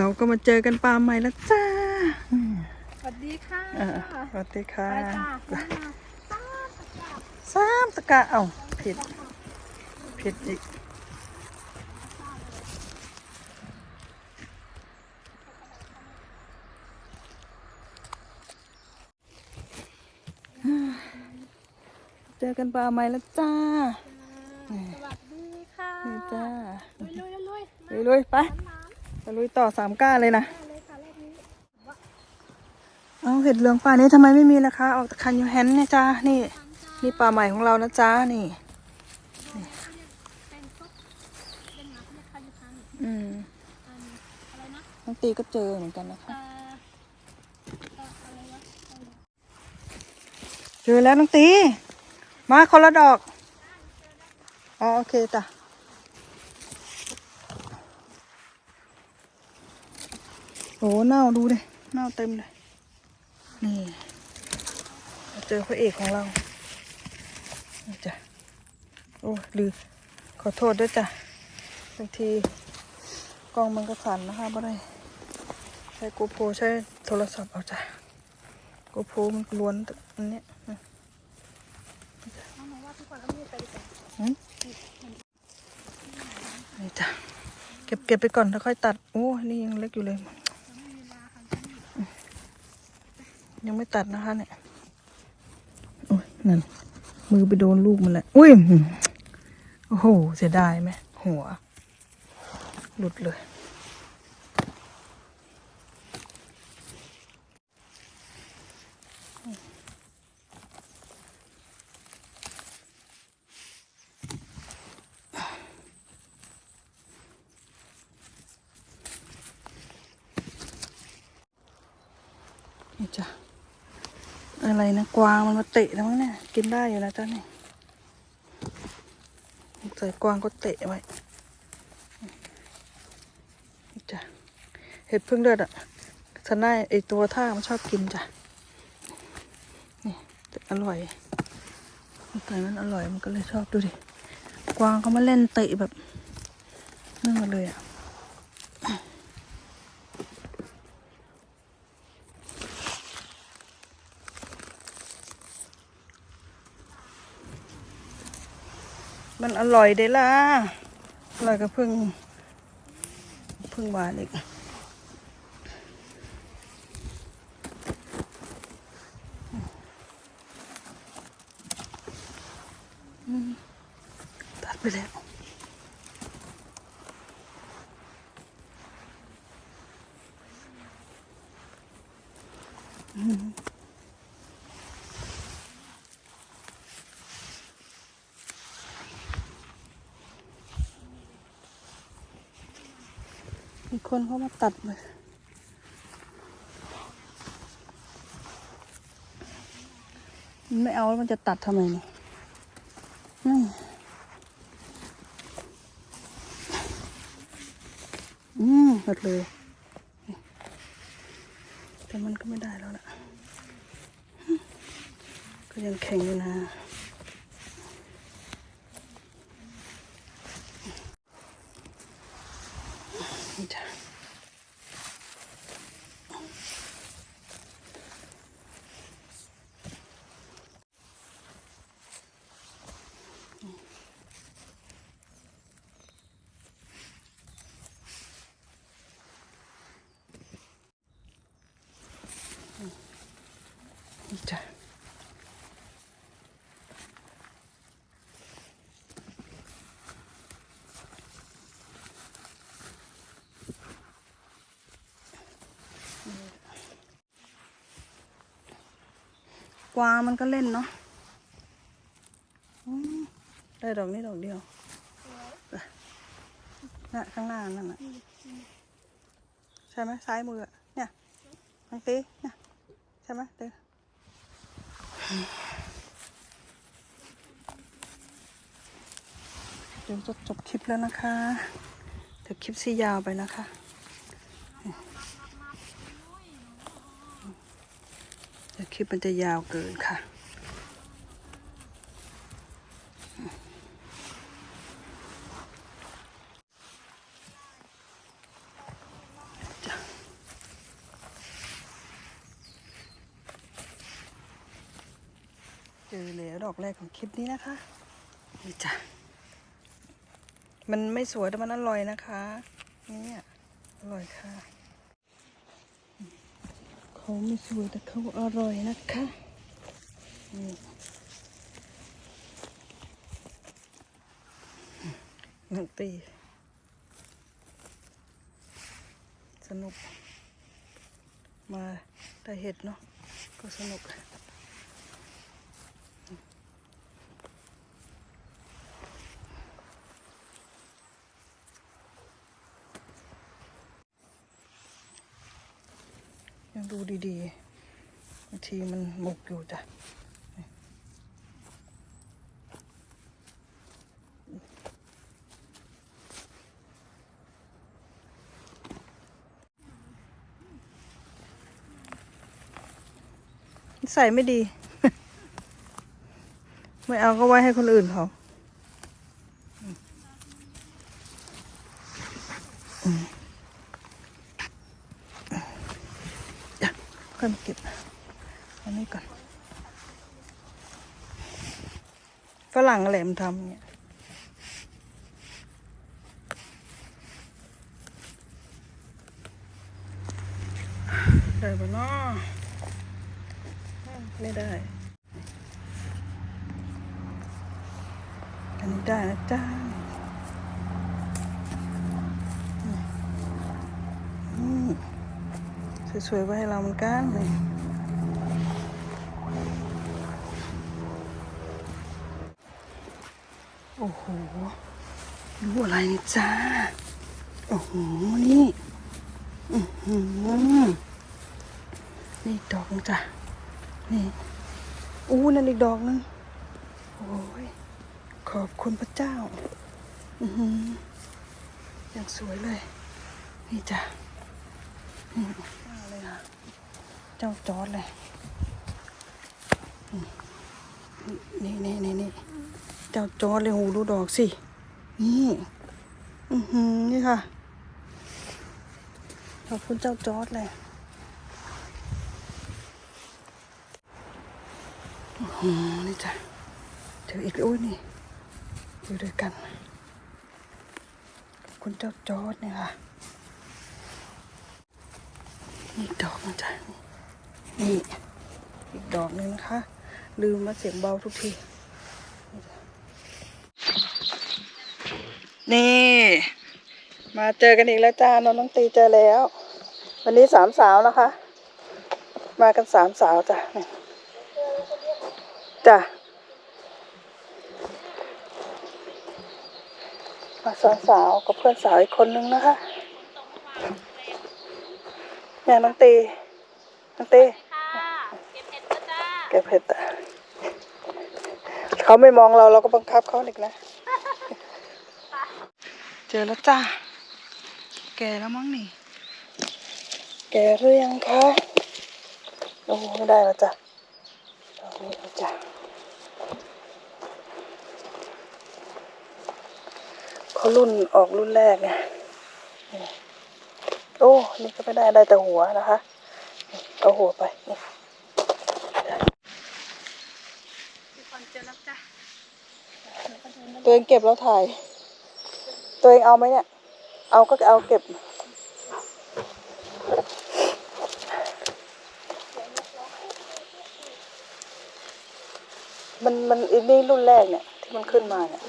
เราก็มาเจอกันปลาใหม่แล้วจ้าสวัสดีค่ะอ่าสวัสดีค่ะไปจ้าสามตะกะเอ้าผิดผิดอีกเจอกันปลาใหม่แล้วจ้า สวัสดีค่ะนี่จ้าลุยลุยลุยลุยลุยๆไปไป ลุยต่อสามก้าเลยนะเอาเห็ดเหลืองป่านี้ทำไมไม่มีราคาออกคันยูแฮนเนี่ยจ้านี่นี่ปลาใหม่ของเรานะจ้านี่อืมน้องตีก็เจอเหมือนกันนะคะเอ่อเอ่ออะไรวะเจอแล้วน้องตี มาคนละดอกอ๋อโอเคจ้ะ โหเน่าดูดิเน่าเต็มเลย นี่เจอพระเอกของเราจ้ะโอ้ลืมขอโทษด้วยจ้ะบางทีกล้องมันก็สั่นนะคะไม่ได้ใช้กูโปรใช้โทรศัพท์เอาจ้ะกูโปรมันล้วนอันเนี้ยนี่จ้ะเก็บเก็บไปก่อนแล้วค่อยตัด โอ้ นี่ยังเล็กอยู่เลย ยังไม่ตัดนะคะเนี่ยโอ้ยนั่น มือไปโดนลูกมันแหละอุ้ยโอ้โหเสียดายไหมหัว หลุดเลยนี่จ้ะ อะไรนะกวางมันมาเตะแล้วมั้งเนี่ยกินได้อยู่นะจ้ะนี่ใส่กวางก็เตะไว้จ้ะเห็ดพึ่งเลือดอะฉันได้ไอตัวท่ามันชอบกินจ้ะนี่แต่อร่อยแต่มันอร่อยมันก็เลยชอบดูดิกวางเขามาเล่นเตะแบบนั่นมาเลยอะ มันอร่อยเด้ล่ะ อร่อยกับพึ่งพึ่งหวานอีกตัดไปแล้ว มีคนเขามาตัดเลยมันไม่เอาแล้วมันจะตัดทำไมเนี่ยอืมอืมหมดเลย แต่มันก็ไม่ได้แล้วล่ะ ก็ยังแข็งอยู่นะ วางมันก็เล่นเนาะได้ดอกนี้ดอกเดียวน่ะข้างหน้านั่นน่ะใช่ไหมซ้ายมือเนี่ยบางทีเนี่ยใช่ไหมเดี๋ยวเดี๋ยวจะจบคลิปแล้วนะคะเดี๋ยวคลิปซียาวไปนะคะ แต่คลิปมันจะยาวเกินค่ะ เจอแล้วดอกแรกของคลิปนี้นะคะ นี่จ้ะ มันไม่สวยแต่มันอร่อยนะคะ เนี่ย อร่อยค่ะ เขาไม่สวยแต่เขาอร่อยนะคะนี่นักตีสนุก มาได้เห็ดเนาะก็สนุก ยังดูดีๆบางทีมันหมกอยู่จ้ะใส่ไม่ดี ไม่เอาก็ไว้ให้คนอื่นเขาอืมเดี๋ยวค่อยมาเก็บ อันนี้ก่อนฝรั่งอะไรมันทำเนี่ยได้ปะเนาะไม่ได้ อันนี้ได้นะจ้าสวยๆไว้ให้เราเหมือนกันนี่โอ้โห ดูอะไรนี่จ้า โอ้โห นี่อือหือนี่ดอกนึงจ้ะ นี่ อู้นั่นอีกดอกนึง โอ้ย ขอบคุณพระเจ้า อือหือยังสวยเลย นี่จ้ะนี่เลยค่ะเจ้าจอดเลย นี่นี่นี่นี่ เจ้าจอดเลยหูดูดอกสิ นี่ อือหือนี่ค่ะ ขอบคุณเจ้าจอดเลยอืมนี่จ้ะเจออีกแล้วอุ้ยนี่อยู่ด้วยกัน ขอบคุณเจ้าจอดเนี่ยค่ะนี่ดอกนะจ๊ะนี่ อีกดอกหนึงนะคะ ลืมมาเสียงเบาทุกทีนี่จ้ะ นี่ มาเจอกันอีกแล้วจ้าน้องน้องตีเจอแล้ว วันนี้สามสาวนะคะ มากันสามสาวจ้ะนี่จ้ะมาสอนสาวกับเพื่อนสาวอีกคนนึงนะคะเนี่ยน้องตีน้องตีค่ะเก็บเห็ดก็จ้าแกบเผ็ดอะเขาไม่มองเราเราก็บังคับเขาอีกนะ เจอแล้วจ้า แกแล้วมั้งนี่ แกหรือยังคะโอ้ไม่ได้แล้วจ้ะดอกนี้แล้วจ้ะเขารุ่นออกรุ่นแรกไงนี่โอ้ นี่ก็ไม่ได้ได้แต่หัวนะคะนี่เอาหัวไปนี่ทุกคนเจอแล้วจ้าตัวเองเก็บแล้วถ่าย ตัวเองเอาไหมเนี่ย เอาก็เอาเก็บ มันมันอันนี้รุ่นแรกเนี่ย ที่มันขึ้นมาเนี่ย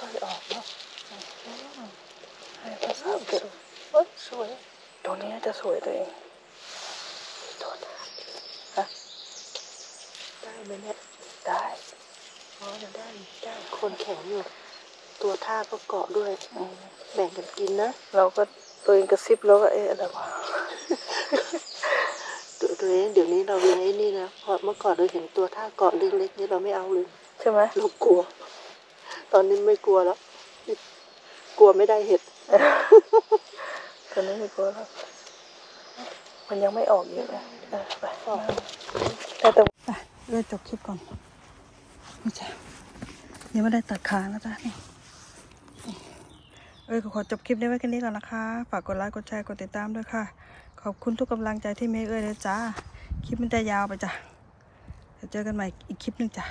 ค่อยๆออกเนาะให้ภาษาวเก็บเอ้ยสวย ตัวนี้น่าจะสวยตัวเองตัวนี้ฮะได้ไหมเนี่ยได้ อ๋อจะได้ ได้ คนแข็งอยู่ ตัวท่าก็เกาะด้วยอืมแบ่งกันกินนะ เราก็ตัวเองกระซิบแล้วก็เอ๊ะอะไรวะตัวตัวเองเดี๋ยวนี้เราเลี้ยงไอ้นี่นะเพราะเมื่อก่อนเราเห็นตัวท่าเกาะเล็กๆนี่เราไม่เอาเลยใช่ไหมเรากลัว ตอนนี้ไม่กลัวแล้ว กลัวไม่ได้เห็ดตอนนี้ไม่กลัวแล้วมันยังไม่ออกเยอะนะเออไปแต่แต่ไปเลื่อนจบคลิปก่อนนี่จ้ะยังไม่ได้ตัดขานะจ๊ะนี่ เอ้ยขอจบคลิปนี้ไว้แค่นี้ก่อนนะคะ ฝากกดไลค์ กดแชร์ กดติดตามด้วยค่ะ ขอบคุณทุกกำลังใจที่เมย์เอ้ยเลยจ้า คลิปมันจะยาวไปจ้ะแต่ยวเจอกันใหม่อีกคลิปหนึ่งจ้ะ